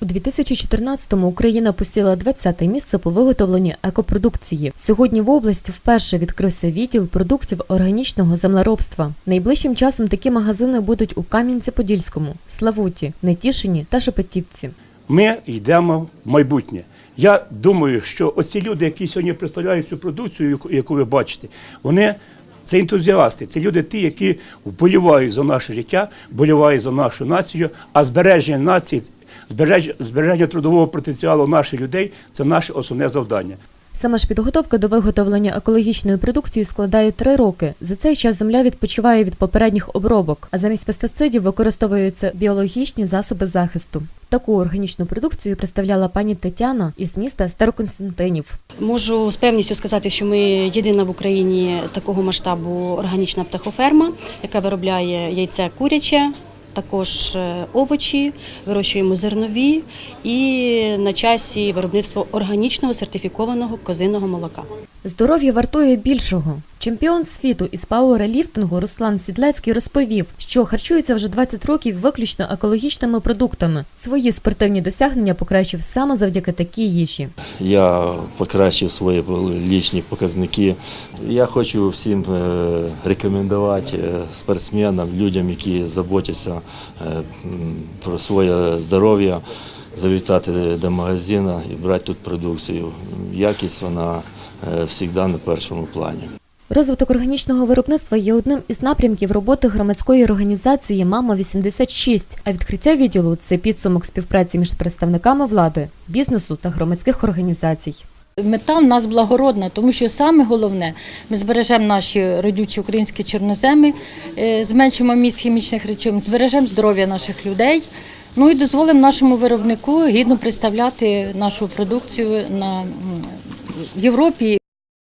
У 2014-му Україна посіла 20-те місце по виготовленню екопродукції. Сьогодні в області вперше відкрився відділ продуктів органічного землеробства. Найближчим часом такі магазини будуть у Кам'янці-Подільському, Славуті, Нетішині та Шепетівці. Ми йдемо в майбутнє. Я думаю, що оці люди, які сьогодні представляють цю продукцію, яку ви бачите, вони це ентузіасти, це люди, ті, які вболівають за наше життя, вболівають за нашу націю, а збереження нації, збереження, збереження трудового потенціалу наших людей це наше основне завдання. Саме ж підготовка до виготовлення екологічної продукції складає три роки. За цей час земля відпочиває від попередніх обробок, а замість пестицидів використовуються біологічні засоби захисту. Таку органічну продукцію представляла пані Тетяна із міста Староконстантинів. Можу з певністю сказати, що ми єдина в Україні такого масштабу органічна птахоферма, яка виробляє яйце куряче, також е, овочі, вирощуємо зернові і на часі виробництво органічного сертифікованого козиного молока. Здоров'я вартує більшого. Чемпіон світу із пауерліфтингу Руслан Сідлецький розповів, що харчується вже 20 років виключно екологічними продуктами. Свої спортивні досягнення покращив саме завдяки такій їжі. Я покращив свої лічні показники. Я хочу всім е, рекомендувати е, спортсменам, людям, які заботяться е, про своє здоров'я, завітати до магазину і брати тут продукцію. Якість вона завжди на першому плані. Розвиток органічного виробництва є одним із напрямків роботи громадської організації Мама 86 А відкриття відділу це підсумок співпраці між представниками влади, бізнесу та громадських організацій. Мета в нас благородна, тому що саме головне, ми збережемо наші родючі українські чорноземи, е, зменшимо міст хімічних речовин, збережемо здоров'я наших людей. Ну і дозволимо нашому виробнику гідно представляти нашу продукцію на в Європі